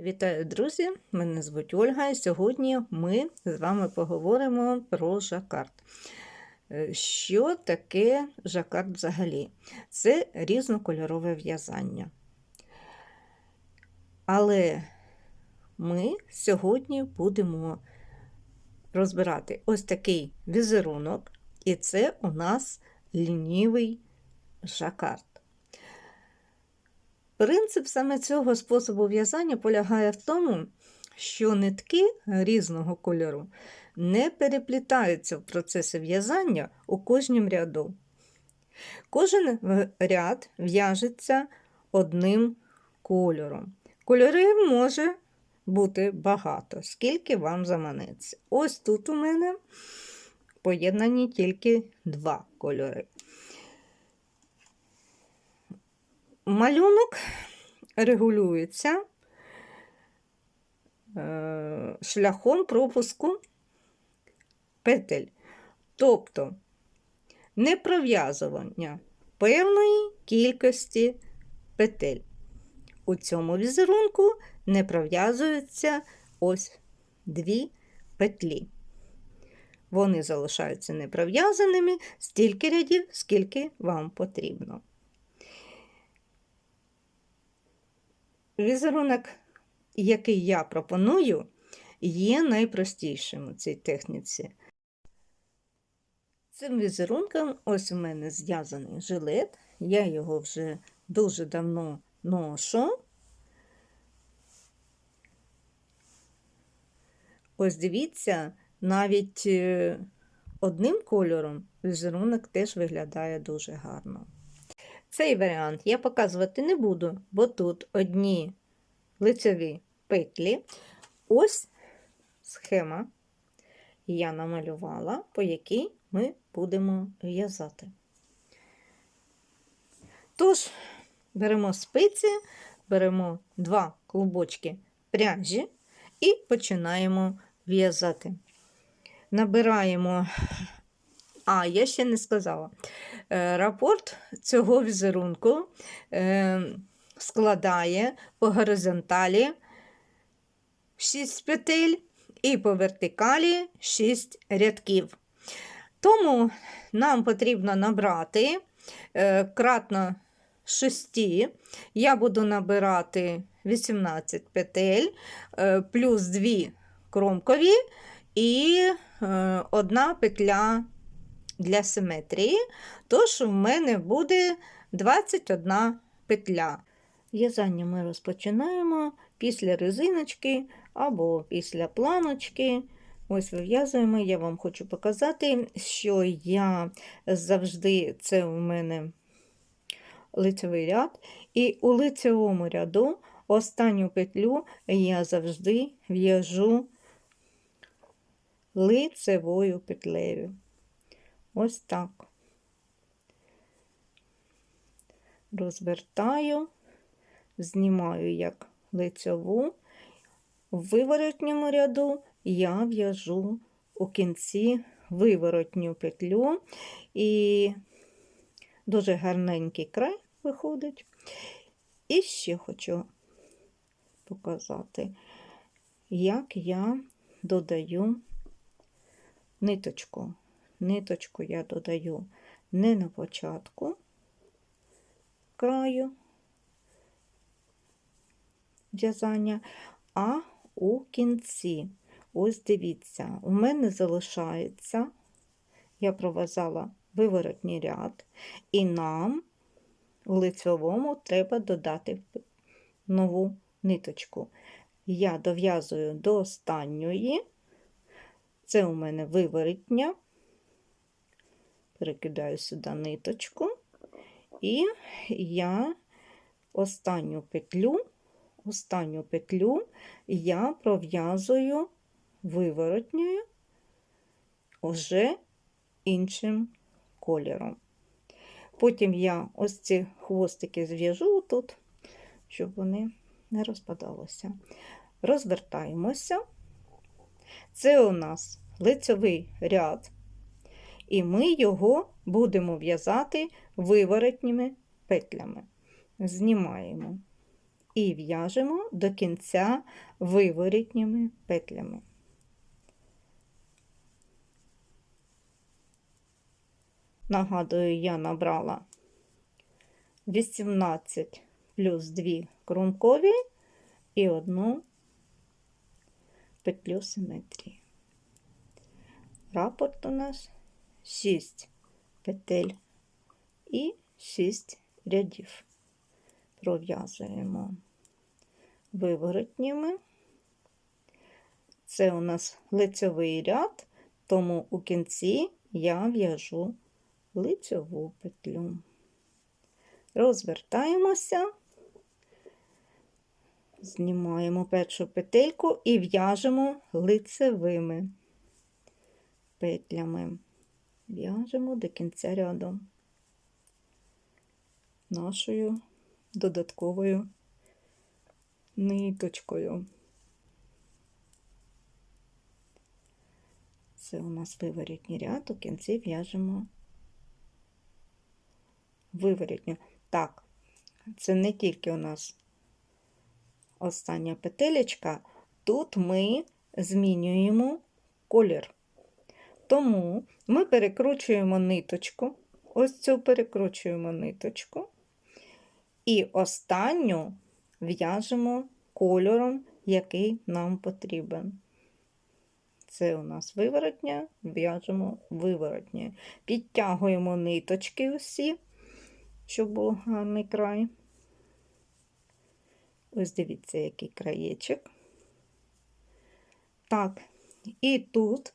Вітаю, друзі! Мене звуть Ольга, і сьогодні ми з вами поговоримо про жакард. Е, Що таке жакард взагалі? Це різнокольорове в'язання. Але ми сьогодні будемо розбирати ось такий візерунок, і це у нас лінівий жакард. Принцип саме цього способу в'язання полягає в тому, що нитки різного кольору не переплітаються в процесі в'язання у кожнім ряду. Кожен ряд в'яжеться одним кольором. Кольорів може бути багато, скільки вам заманеться. Ось тут у мене поєднані тільки два кольори. Малюнок регулюється е, шляхом пропуску петель, тобто не пров'язування певної кількості петель. У цьому візерунку не пров'язуються ось дві петлі. Вони залишаються непров'язаними стільки рядів, скільки вам потрібно. Візерунок, який я пропоную, є найпростішим у цій техніці. Цим візерунком ось у мене зв'язаний жилет, я його вже дуже давно ношу. Ось дивіться, навіть е, одним кольором візерунок теж виглядає дуже гарно. Цей варіант я показувати не буду, бо тут одні лицеві петлі. Ось схема я намалювала, по якій ми будемо в'язати. Тож, беремо спиці, беремо два клубочки пряжі і починаємо в'язати. Набираємо а, я ще не сказала. Е, рапорт цього візерунку е, складає по горизонталі 6 петель і по вертикалі 6 рядків. Тому нам потрібно набрати е, кратно 6, я буду набирати 18 петель, плюс 2 кромкові і одна петля для симетрії, тож у мене буде 21 петля. В'язання ми розпочинаємо після резиночки або після планочки. Ось вив'язуємо, я вам хочу показати, що я завжди це у мене лицевий ряд, і у лицевому ряду останню петлю я завжди в'яжу лицевою петлею. Ось так. Розвертаю, знімаю як лицьову, в виворотньому ряду я в'яжу у кінці виворотню петлю і дуже гарненький край виходить. І ще хочу показати, як я додаю ниточку ниточку я додаю не на початку краю в'язання, а у кінці. Ось дивіться, у мене залишається, я пров'язала виворотній ряд, і нам у лицьовому треба додати нову ниточку. Я дов'язую до останньої, це у мене виворотня, перекидаю сюди ниточку, і я останню петлю, останню петлю я пров'язую виворотньою вже іншим кольором. Потім я ось ці хвостики зв'яжу тут, щоб вони не розпадалися. Розвертаємося. Це у нас лицевий ряд і ми його будемо в'язати виворотніми петлями. Знімаємо і в'яжемо до кінця виворітніми петлями. Нагадую, я набрала 18 плюс 2 кромкові і одну петлю симетрії. Рапорт у нас 6 петель і 6 рядів. Пров'язуємо виворотніми. Це у нас лицьовий ряд, тому у кінці я в'яжу лицьову петлю. Розвертаємося, знімаємо першу петельку і в'яжемо лицевими петлями. В'яжемо до кінця ряду нашою додатковою ниточкою. Це у нас виворітній ряд, у кінці в'яжемо виворітню. Так, це не тільки у нас остання петелечка, тут ми змінюємо колір. Тому ми перекручуємо ниточку, ось цю перекручуємо ниточку, і останню в'яжемо кольором, який нам потрібен. Це у нас виворотня, в'яжемо виворотня. Підтягуємо ниточки усі, щоб був гарний край. Ось дивіться, який краєчок. Так, і тут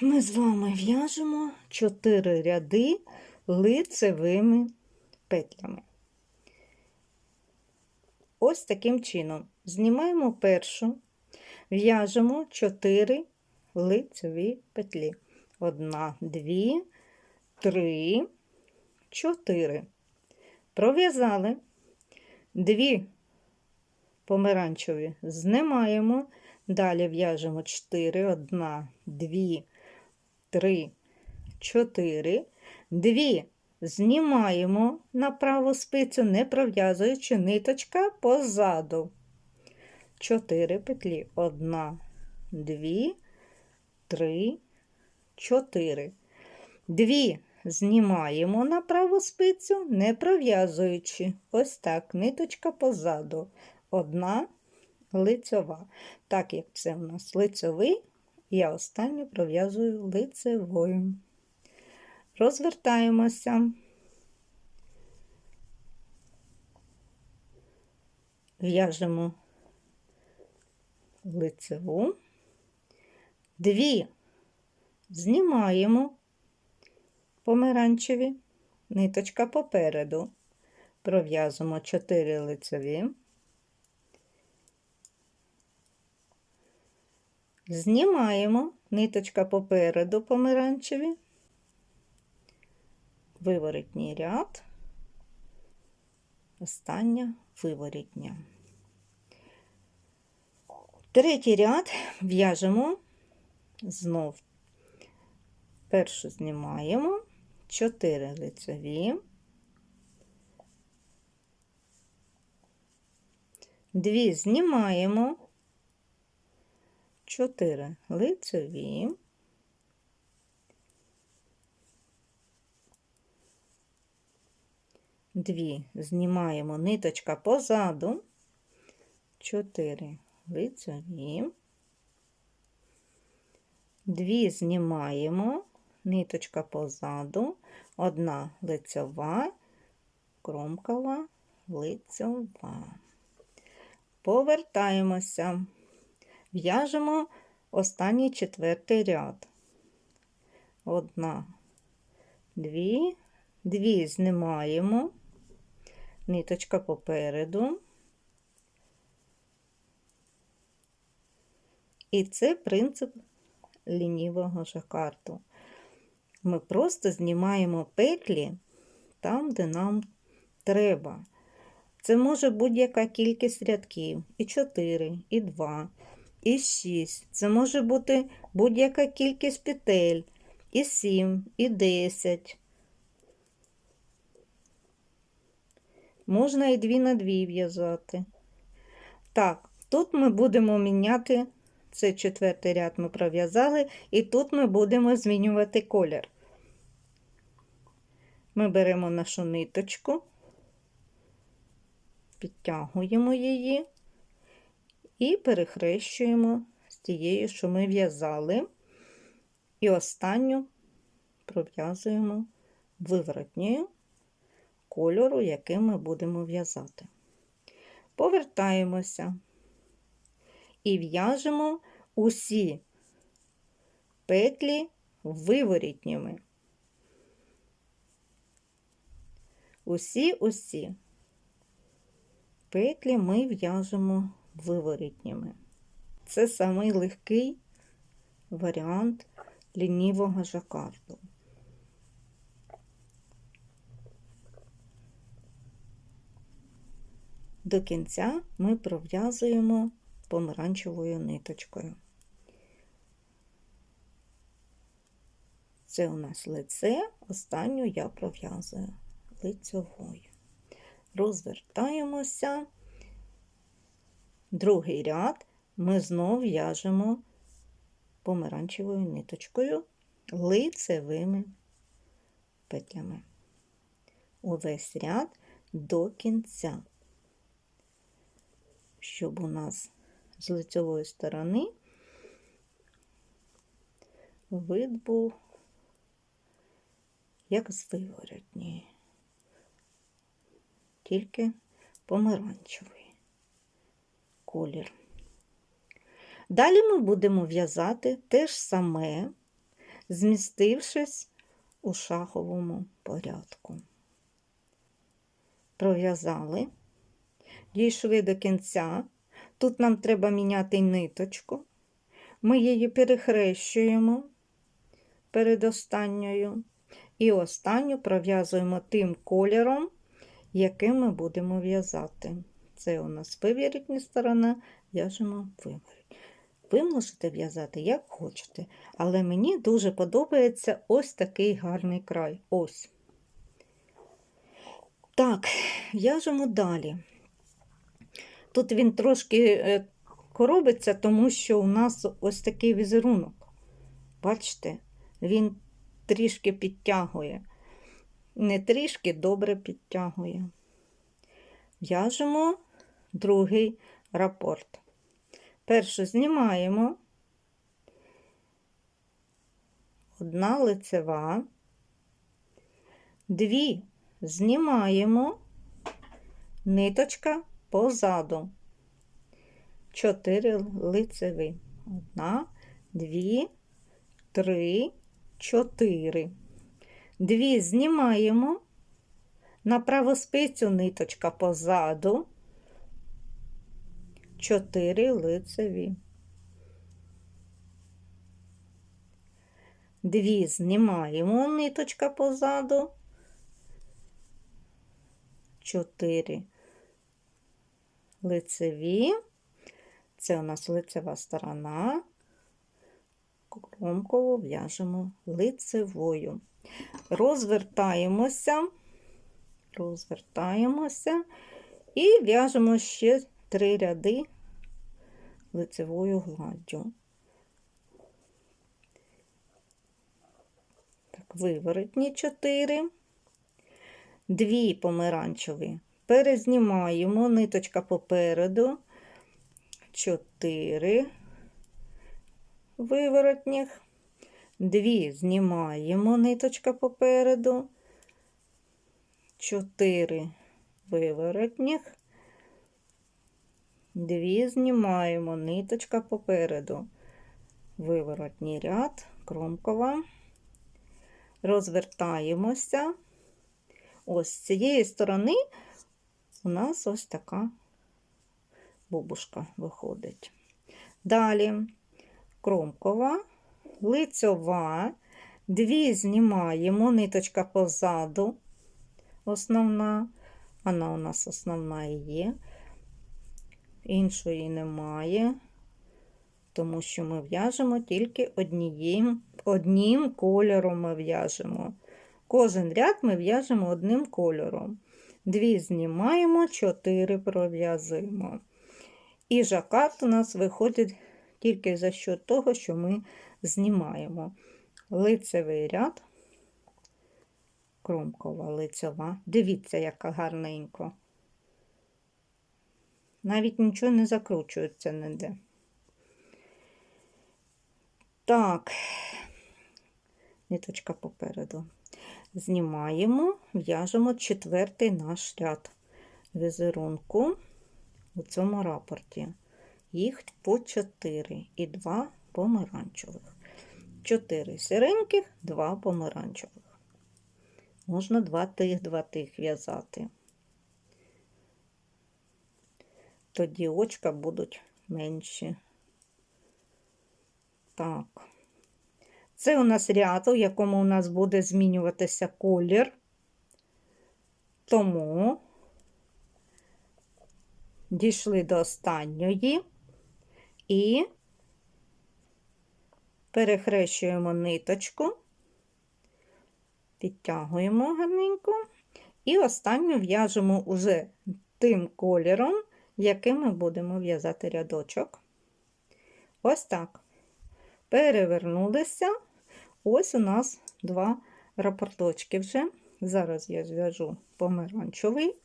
ми з вами в'яжемо 4 ряди лицевими петлями. Ось таким чином знімаємо першу, в'яжемо 4 лицеві петлі. Одна, дві, три, чотири. Пров'язали дві помаранчеві, знімаємо, далі в'яжемо 4, одна, дві, три, чотири, дві знімаємо на праву спицю, не пров'язуючи ниточка позаду. 4 петлі. Одна, дві, три, чотири. Дві знімаємо на праву спицю, не пров'язуючи. Ось так, ниточка позаду. Одна лицьова. Так як це у нас лицьовий, я останню пров'язую лицевою. Розвертаємося. В'яжемо лицеву, дві. Знімаємо помаранчеві, ниточка попереду, пров'язуємо 4 лицеві, знімаємо. Ниточка попереду помаранчеві, виворотній ряд, остання виворітня. Третій ряд. В'яжемо. Знов. Першу знімаємо. 4 лицеві, дві знімаємо, 4 лицеві, дві. Знімаємо ниточка позаду, 4 лицеві, дві знімаємо, ниточка позаду, одна лицьова, кромкова, лицьова. Повертаємося, в'яжемо останній четвертий ряд. Одна, дві, дві знімаємо, ниточка попереду. І це принцип лінівого жакарту. Ми просто знімаємо петлі там, де нам треба. Це може будь-яка кількість рядків. І 4, і 2, і 6. Це може бути будь-яка кількість петель, і 7, і 10. Можна і дві на дві в'язати. Так, тут ми будемо міняти це четвертий ряд ми пров'язали, і тут ми будемо змінювати колір. Ми беремо нашу ниточку, підтягуємо її і перехрещуємо з тією, що ми в'язали, і останню пров'язуємо виворотньою кольору, який ми будемо в'язати. Повертаємося і в'яжемо усі петлі виворітніми. Усі-усі петлі ми в'яжемо виворітніми. Це самий легкий варіант лінівого жакарду. До кінця ми пров'язуємо помаранчевою ниточкою. Це у нас лице, останню я пров'язую лицьовою. Розвертаємося, другий ряд. Ми знов в'яжемо помаранчевою ниточкою лицевими петлями. Увесь ряд до кінця, щоб у нас з лицевої сторони вид був як з виворотньої, тільки помаранчевий колір. Далі ми будемо в'язати те ж саме, змістившись у шаховому порядку. Пров'язали, дійшли до кінця. Тут нам треба міняти ниточку. Ми її перехрещуємо перед останньою. І останню пров'язуємо тим кольором, яким ми будемо в'язати. Це у нас вивірітня сторона, в'яжемо виворіть. Ви можете в'язати, як хочете, але мені дуже подобається ось такий гарний край. Ось. Так, в'яжемо далі. Тут він трошки е, коробиться, тому що у нас ось такий візерунок. Бачите, він трішки підтягує. Не трішки добре підтягує. В'яжемо другий рапорт. Першу знімаємо одна лицева, дві знімаємо, ниточка позаду, чотири лицеві. Одна, дві, три, чотири. Дві знімаємо, на праву спицю ниточка позаду, 4 лицеві. Дві знімаємо ниточка позаду, 4 лицеві. Це у нас лицева сторона, кромково в'яжемо лицевою. Розвертаємося, розвертаємося і в'яжемо ще три ряди лицевою гладдю. Так, виворотні 4, дві помаранчеві. Перезнімаємо. Ниточка попереду, 4 виворотніх, дві знімаємо. Ниточка попереду, 4 виворотніх, Дві знімаємо ниточка попереду, виворотній ряд, кромкова, розвертаємося. Ось з цієї сторони у нас ось така бубушка виходить. Далі кромкова, лицьова, дві знімаємо, ниточка позаду, основна, вона у нас основна і є іншої немає, тому що ми в'яжемо тільки однієм, одним кольором ми в'яжемо. Кожен ряд ми в'яжемо одним кольором. Дві знімаємо, чотири пров'язуємо. І жакард у нас виходить тільки за счет того, що ми знімаємо лицевий ряд, кромкова лицева. Дивіться, яка гарненько. Навіть нічого не закручується ніде. Так, ниточка попереду. Знімаємо, в'яжемо четвертий наш ряд візерунку у цьому рапорті. Їх по 4 і 2 помаранчевих. 4 сіреньких, 2 помаранчевих. Можна 2 тих, 2 тих в'язати. Тоді очка будуть менші. Так. Це у нас ряд, у якому у нас буде змінюватися колір. Тому дійшли до останньої і перехрещуємо ниточку, підтягуємо гарненько, і останню в'яжемо уже тим кольором, яким ми будемо в'язати рядочок. Ось так. Перевернулися. Ось у нас два рапорточки вже. Зараз я зв'яжу помаранчевий.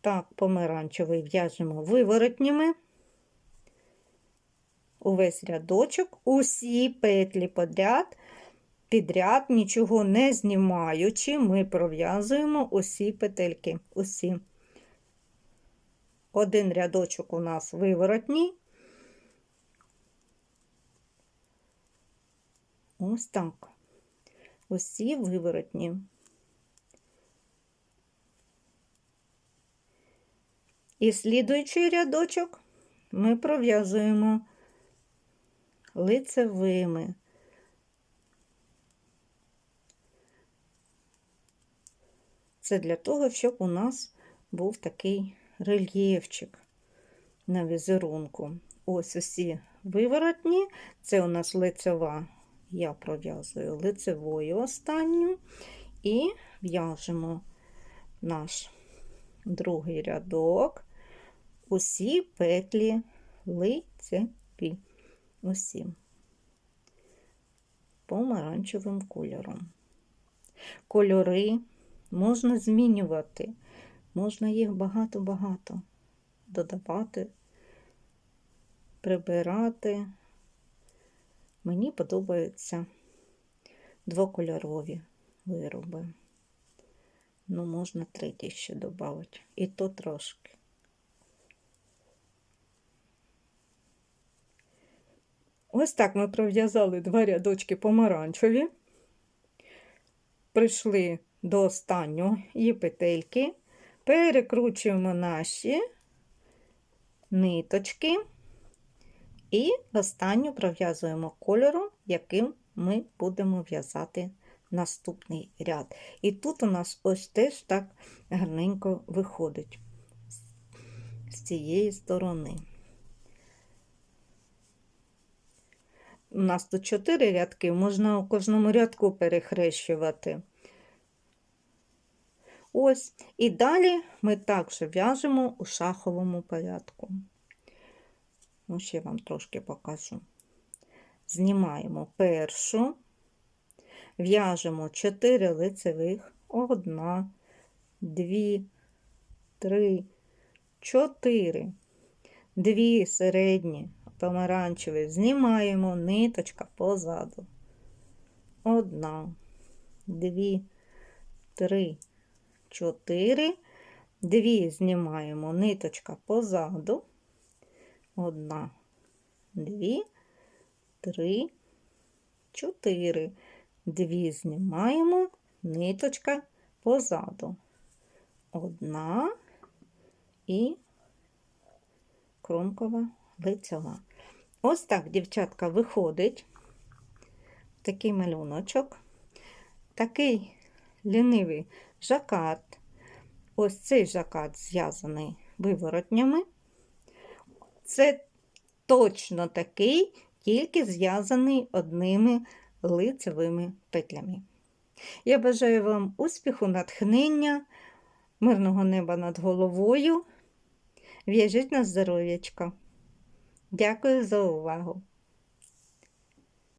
Так, помаранчевий в'яжемо виворотніми. Увесь рядочок, усі петлі подряд, підряд, нічого не знімаючи, ми пров'язуємо усі петельки. Усі. Один рядочок у нас виворотній. Ось так. Усі виворотні. І слідуючий рядочок ми пров'язуємо лицевими. Це для того, щоб у нас був такий рельєфчик на візерунку. Ось усі виворотні, це у нас лицева, я пров'язую лицевою останню і в'яжемо наш другий рядок, усі петлі лицеві, усі помаранчевим кольором. Кольори можна змінювати. Можна їх багато-багато додавати, прибирати. Мені подобаються двокольорові вироби. Ну, можна третій ще додати. І то трошки. Ось так ми пров'язали два рядочки помаранчеві, прийшли до останньої петельки. Перекручуємо наші ниточки і останню пров'язуємо кольором, яким ми будемо в'язати наступний ряд. І тут у нас ось теж так гарненько виходить з цієї сторони. У нас тут чотири рядки, можна у кожному рядку перехрещувати. Ось, і далі ми також в'яжемо у шаховому порядку. Ось я вам трошки покажу. Знімаємо першу, в'яжемо 4 лицевих, одна, дві, три, чотири, дві середні, помаранчеві, знімаємо ниточка позаду. Одна, дві, три. 4, дві знімаємо ниточка позаду, одна, дві, три, чотири. Дві знімаємо ниточка позаду. Одна і кромкова лицева. Ось так, дівчатка, виходить такий малюночок, такий лінивий жакард. Ось цей жакард зв'язаний виворотнями. Це точно такий, тільки зв'язаний одними лицевими петлями. Я бажаю вам успіху, натхнення, мирного неба над головою. В'яжіть на здоров'ячко. Дякую за увагу!